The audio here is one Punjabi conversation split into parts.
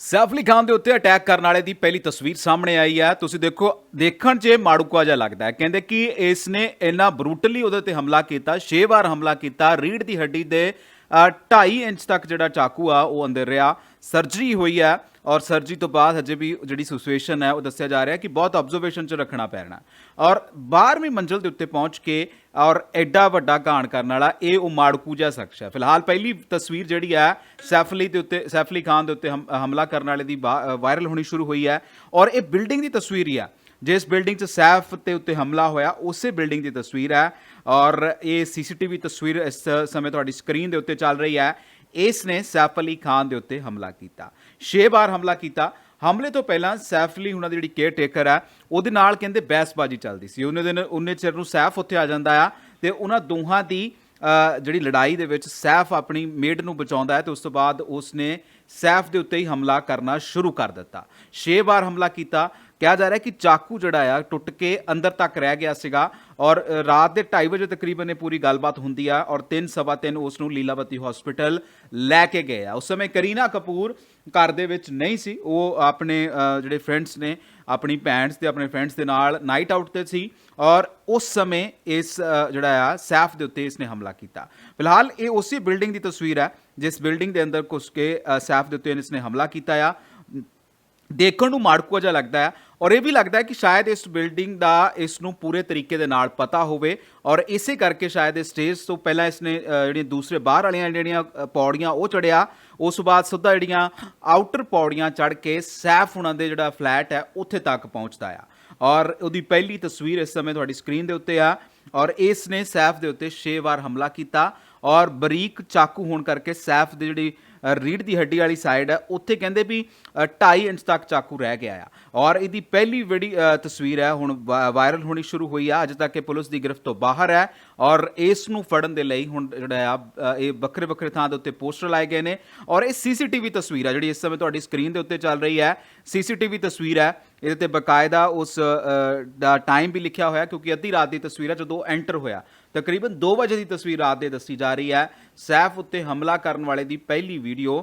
ਸੈਫ ਅਲੀ ਖਾਨ ਦੇ ਉੱਤੇ ਅਟੈਕ ਕਰਨ ਵਾਲੇ ਦੀ ਪਹਿਲੀ ਤਸਵੀਰ ਸਾਹਮਣੇ ਆਈ ਹੈ। ਤੁਸੀਂ ਦੇਖੋ, ਦੇਖਣ 'ਚ ਇਹ ਮਾੜੂਕਾ ਜਿਹਾ ਲੱਗਦਾ ਹੈ। ਕਹਿੰਦੇ ਕਿ ਇਸ ਨੇ ਇੰਨਾ ਬਰੂਟਲੀ ਉਹਦੇ ਤੇ ਹਮਲਾ ਕੀਤਾ 6 ਵਾਰ ਹਮਲਾ ਕੀਤਾ ਰੀੜ ਦੀ ਹੱਡੀ ਦੇ 2.5 ਇੰਚ ਤੱਕ ਜਿਹੜਾ ਚਾਕੂ ਆ, ਉਹ ਅੰਦਰ ਰਿਹਾ। ਸਰਜਰੀ ਹੋਈ ਹੈ ਔਰ ਸਰਜਰੀ ਤੋਂ ਬਾਅਦ ਹਜੇ ਵੀ ਜਿਹੜੀ ਸਿਚੁਏਸ਼ਨ ਹੈ, ਉਹ ਦੱਸਿਆ ਜਾ ਰਿਹਾ ਕਿ ਬਹੁਤ ਆਬਜ਼ਰਵੇਸ਼ਨ 'ਚ ਰੱਖਣਾ ਪੈਣਾ ਔਰ 12ਵੀਂ ਮੰਜ਼ਲ ਦੇ ਉੱਤੇ ਪਹੁੰਚ ਕੇ ਔਰ ਐਡਾ ਵੱਡਾ ਕਾਂਡ ਕਰਨ ਵਾਲਾ ਇਹ ਉਹ ਮਾੜਕੂ ਜਿਹਾ ਸ਼ਖਸ ਹੈ। ਫਿਲਹਾਲ ਪਹਿਲੀ ਤਸਵੀਰ ਜਿਹੜੀ ਹੈ, ਸੈਫਲੀ ਦੇ ਉੱਤੇ, ਸੈਫਲੀ ਖਾਨ ਦੇ ਉੱਤੇ ਹਮ- ਹਮਲਾ ਕਰਨ ਵਾਲੇ ਦੀ ਵਾਇਰਲ ਹੋਣੀ ਸ਼ੁਰੂ ਹੋਈ ਹੈ। ਔਰ ਇਹ ਬਿਲਡਿੰਗ ਦੀ ਤਸਵੀਰ ਹੀ ਆ ਜਿਸ ਬਿਲਡਿੰਗ 'ਚ ਸੈਫ ਤੇ ਉੱਤੇ ਹਮਲਾ ਹੋਇਆ, ਉਸੇ ਬਿਲਡਿੰਗ ਦੀ ਤਸਵੀਰ ਹੈ ਔਰ ਇਹ ਸੀਸੀਟੀਵੀ ਤਸਵੀਰ ਇਸ ਸਮੇਂ ਤੁਹਾਡੀ ਸਕਰੀਨ ਦੇ ਉੱਤੇ ਚੱਲ ਰਹੀ ਹੈ। ਇਸ ਨੇ ਸੈਫ ਅਲੀ ਖਾਨ ਦੇ ਉੱਤੇ ਹਮਲਾ ਕੀਤਾ। ਛੇ ਵਾਰ ਹਮਲਾ ਕੀਤਾ। ਹਮਲੇ ਤੋਂ ਪਹਿਲਾਂ ਸੈਫ ਅਲੀ ਉਹਨਾਂ ਦੀ ਜਿਹੜੀ ਕੇਅਰ ਟੇਕਰ ਹੈ, ਉਹਦੇ ਨਾਲ ਕਹਿੰਦੇ ਬਹਿਸਬਾਜ਼ੀ ਚੱਲਦੀ ਸੀ। ਉਹਨੇ ਦਿਨ, ਉਹਨੇ ਚਿਰ ਨੂੰ ਸੈਫ ਉੱਥੇ ਆ ਜਾਂਦਾ ਆ ਤੇ ਉਹਨਾਂ ਦੋਹਾਂ ਦੀ ਜਿਹੜੀ ਲੜਾਈ ਦੇ ਵਿੱਚ ਸੈਫ ਆਪਣੀ ਮੇਡ ਨੂੰ ਬਚਾਉਂਦਾ ਹੈ ਤੇ ਉਸ ਤੋਂ ਬਾਅਦ ਉਸਨੇ ਸੈਫ ਦੇ ਉੱਤੇ ਹੀ ਹਮਲਾ ਕਰਨਾ ਸ਼ੁਰੂ ਕਰ ਦਿੱਤਾ। ਛੇ ਵਾਰ ਹਮਲਾ ਕੀਤਾ। ਕਿਹਾ ਜਾ ਰਿਹਾ ਕਿ ਚਾਕੂ ਜਿਹੜਾ ਆ ਟੁੱਟ ਕੇ ਅੰਦਰ ਤੱਕ ਰਹਿ ਗਿਆ ਸੀਗਾ ਔਰ ਰਾਤ ਦੇ 2:30 ਵਜੇ ਤਕਰੀਬਨ ਇਹ ਪੂਰੀ ਗੱਲਬਾਤ ਹੁੰਦੀ ਆ ਔਰ 3:30 ਉਸ ਨੂੰ ਲੀਲਾਵਤੀ ਹਸਪੀਟਲ ਲੈ ਕੇ ਗਏ ਆ। ਉਸ ਸਮੇਂ ਕਰੀਨਾ ਕਪੂਰ ਘਰ ਦੇ ਵਿੱਚ ਨਹੀਂ ਸੀ। ਉਹ ਆਪਣੇ ਜਿਹੜੇ ਫਰੈਂਡਸ ਨੇ, ਆਪਣੀ ਭੈਣਸ ਤੇ ਆਪਣੇ ਫਰੈਂਡਸ ਦੇ ਨਾਲ ਨਾਈਟ ਆਊਟ ਤੇ ਸੀ ਔਰ ਉਸ ਸਮੇਂ ਇਸ ਜਿਹੜਾ ਆ, ਸੈਫ ਦੇ ਉੱਤੇ ਇਸਨੇ ਹਮਲਾ ਕੀਤਾ। ਫਿਲਹਾਲ ਇਹ ਉਸੇ ਬਿਲਡਿੰਗ ਦੀ ਤਸਵੀਰ ਹੈ, ਜਿਸ ਬਿਲਡਿੰਗ ਦੇ ਅੰਦਰ ਘੁਸ ਕੇ ਸੈਫ ਦੇ ਉੱਤੇ ਇਸਨੇ ਹਮਲਾ ਕੀਤਾ ਆ ਦੇਖਣ ਨੂੰ ਮਾੜਕੂਆ ਜਿਹਾ ਲੱਗਦਾ ਹੈ ਔਰ ਇਹ ਵੀ ਲੱਗਦਾ ਹੈ ਕਿ ਸ਼ਾਇਦ ਇਸ ਬਿਲਡਿੰਗ ਦਾ ਇਸ ਨੂੰ ਪੂਰੇ ਤਰੀਕੇ ਦੇ ਨਾਲ ਪਤਾ ਹੋਵੇ ਔਰ ਇਸੇ ਕਰਕੇ ਸ਼ਾਇਦ ਇਸ ਸਟੇਜ ਤੋਂ ਪਹਿਲਾਂ ਇਸਨੇ ਅ, ਜਿਹੜੀਆਂ ਦੂਸਰੇ ਬਾਹਰ ਵਾਲੀਆਂ ਜਿਹੜੀਆਂ ਪੌੜੀਆਂ ਉਹ ਚੜਿਆ ਉਸ ਤੋਂ ਬਾਅਦ ਸਿੱਧਾ ਜਿਹੜੀਆਂ ਆਊਟਰ ਪੌੜੀਆਂ ਚੜ ਕੇ ਸੈਫ ਉਹਨਾਂ ਦੇ ਜਿਹੜਾ ਫਲੈਟ ਹੈ ਉੱਥੇ ਤੱਕ ਪਹੁੰਚਦਾ ਆ। ਔਰ ਉਹਦੀ ਪਹਿਲੀ ਤਸਵੀਰ ਇਸ ਸਮੇਂ ਤੁਹਾਡੀ ਸਕਰੀਨ ਦੇ ਉੱਤੇ ਆ ਔਰ ਇਸ ਨੇ ਸੈਫ ਦੇ ਉੱਤੇ 6 ਵਾਰ ਹਮਲਾ ਕੀਤਾ ਔਰ ਬਰੀਕ ਚਾਕੂ ਹੋਣ ਕਰਕੇ ਸੈਫ ਦੀ ਜਿਹੜੀ ਰੀੜ ਦੀ ਹੱਡੀ ਵਾਲੀ ਸਾਈਡ ਹੈ, ਉੱਥੇ ਕਹਿੰਦੇ ਵੀ 2.5 ਇੰਚ ਤੱਕ ਚਾਕੂ ਰਹਿ ਗਿਆ ਆ। ਔਰ ਇਹਦੀ ਪਹਿਲੀ ਜਿਹੜੀ ਤਸਵੀਰ ਹੈ, ਹੁਣ ਵਾ- ਵਾਇਰਲ ਹੋਣੀ ਸ਼ੁਰੂ ਹੋਈ ਆ, ਅਜੇ ਤੱਕ ਇਹ ਪੁਲਿਸ ਦੀ ਗ੍ਰਿਫਤ ਤੋਂ ਬਾਹਰ ਹੈ। ਔਰ ਇਸ ਨੂੰ ਫੜਨ ਦੇ ਲਈ ਹੁਣ ਜਿਹੜਾ ਆ ਇਹ ਵੱਖਰੇ ਵੱਖਰੇ ਥਾਂ ਦੇ ਉੱਤੇ ਪੋਸਟਰ ਲਾਏ ਗਏ ਨੇ। ਔਰ ਇਹ ਸੀਸੀਟੀਵੀ ਤਸਵੀਰ ਆ, ਜਿਹੜੀ ਇਸ ਸਮੇਂ ਤੁਹਾਡੀ ਸਕਰੀਨ ਦੇ ਉੱਤੇ ਚੱਲ ਰਹੀ ਹੈ। ਸੀਸੀਟੀਵੀ ਤਸਵੀਰ ਹੈ। ਇਹਦੇ ਤੇ ਬਕਾਇਦਾ ਉਸ ਦਾ ਟਾਈਮ ਵੀ ਲਿਖਿਆ ਹੋਇਆ, ਕਿਉਂਕਿ ਅੱਧੀ ਰਾਤ ਦੀ ਤਸਵੀਰ ਹੈ ਜਦੋਂ ਐਂਟਰ ਹੋਇਆ, ਤਕਰੀਬਨ 2 ਵਜੇ ਦੀ ਤਸਵੀਰ ਰਾਤ ਦੇ ਦੱਸੀ ਜਾ ਰਹੀ ਹੈ। ਸੈਫ ਉੱਤੇ ਹਮਲਾ ਕਰਨ ਵਾਲੇ ਦੀ ਪਹਿਲੀ ਵੀਡੀਓ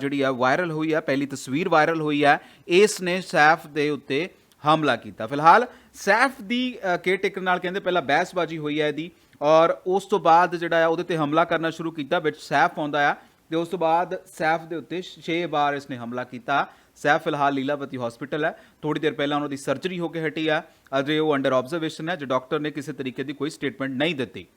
ਜਿਹੜੀ ਆ ਵਾਇਰਲ ਹੋਈ ਹੈ, ਪਹਿਲੀ ਤਸਵੀਰ ਵਾਇਰਲ ਹੋਈ ਹੈ, ਇਸ ਨੇ ਸੈਫ ਦੇ ਉੱਤੇ ਹਮਲਾ ਕੀਤਾ। ਫਿਲਹਾਲ ਸੈਫ ਦੀ ਕੇਅਰਟੇਕਰ ਨਾਲ ਕਹਿੰਦੇ ਪਹਿਲਾਂ ਬਹਿਸਬਾਜ਼ੀ ਹੋਈ ਹੈ ਇਹਦੀ, ਔਰ ਉਸ ਤੋਂ ਬਾਅਦ ਜਿਹੜਾ ਆ, ਉਹਦੇ ਤੇ ਹਮਲਾ ਕਰਨਾ ਸ਼ੁਰੂ ਕੀਤਾ, ਵਿੱਚ ਸੈਫ ਆਉਂਦਾ ਆ। ਤੇ ਉਸ ਤੋਂ ਬਾਅਦ ਸੈਫ ਦੇ ਉੱਤੇ 6 ਵਾਰ ਇਸਨੇ ਹਮਲਾ ਕੀਤਾ। ਸੈਫ ਫਿਲਹਾਲ ਲੀਲਾਵਤੀ ਹਸਪੀਟਲ ਹੈ। ਥੋੜੀ ਦੇਰ ਪਹਿਲਾਂ ਉਹਨਾਂ ਦੀ ਸਰਜਰੀ ਹੋ ਕੇ ਹਟੀ ਆ। ਅਜੇ ਉਹ ਅੰਡਰ ਆਬਜ਼ਰਵੇਸ਼ਨ ਹੈ। ਜੇ ਡਾਕਟਰ ਨੇ ਕਿਸੇ ਤਰੀਕੇ ਦੀ ਕੋਈ ਸਟੇਟਮੈਂਟ ਨਹੀਂ ਦਿੱਤੀ।